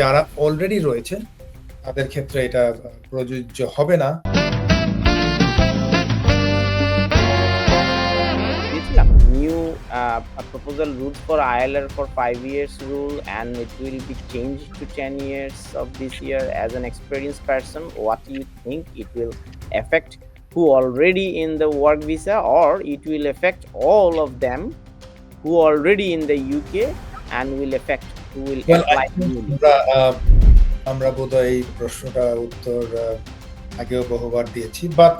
যারা অলরেডি রয়েছে তাদের ক্ষেত্রে এটা প্রযোজ্য হবে না দিয়েছিলাম new proposal route for ILR for five years rule and it will be changed to 10 years of this year as an experienced person what you think it will affect who already in the work visa or it will affect all of them who already in the UK and will affect who will Well, apply আমরা বোধহয় এই প্রশ্নটা উত্তর আগেও বহুবার দিয়েছি but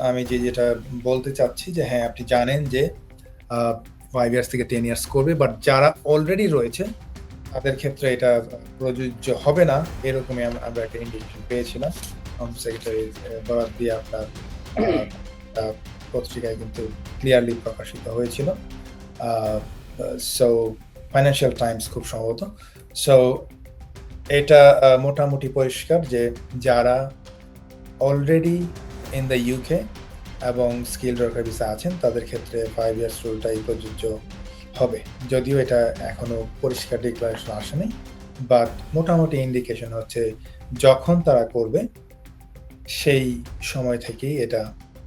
আমি যে যেটা বলতে চাচ্ছি যে হ্যাঁ আপনি জানেন যে ফাইভ ইয়ার্স থেকে টেন ইয়ার্স করবে বাট যারা অলরেডি রয়েছে তাদের ক্ষেত্রে এটা প্রযোজ্য হবে না এরকমই আম- আমরা একটা ইন্ডিকেশন পেয়েছিলাম। হোম সেক্রেটারি বরাদ দিয়ে আপনার পত্রিকায় কিন্তু ক্লিয়ারলি প্রকাশিত হয়েছিল। সো ফাইন্যান্সিয়াল টাইমস খুব সম্ভবত। সো এটা মোটামুটি পরিষ্কার যে যারা অলরেডি ইন দ্য ইউকে এবং স্কিল ওয়ার্কার ভিসা আছেন, তাদের ক্ষেত্রে ফাইভ ইয়ার্স রুলটাই প্রযোজ্য হবে। যদিও এটা এখনও পরিষ্কার ডিক্লারেশন আসেনি বাট মোটামুটি ইন্ডিকেশন হচ্ছে যখন তারা করবে, সেই সময় থেকেই এটা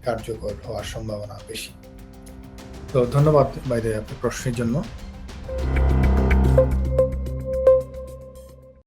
কার্যকর হওয়ার সম্ভাবনা বেশি। তো ধন্যবাদ বাইরে আপনার প্রশ্নের জন্য।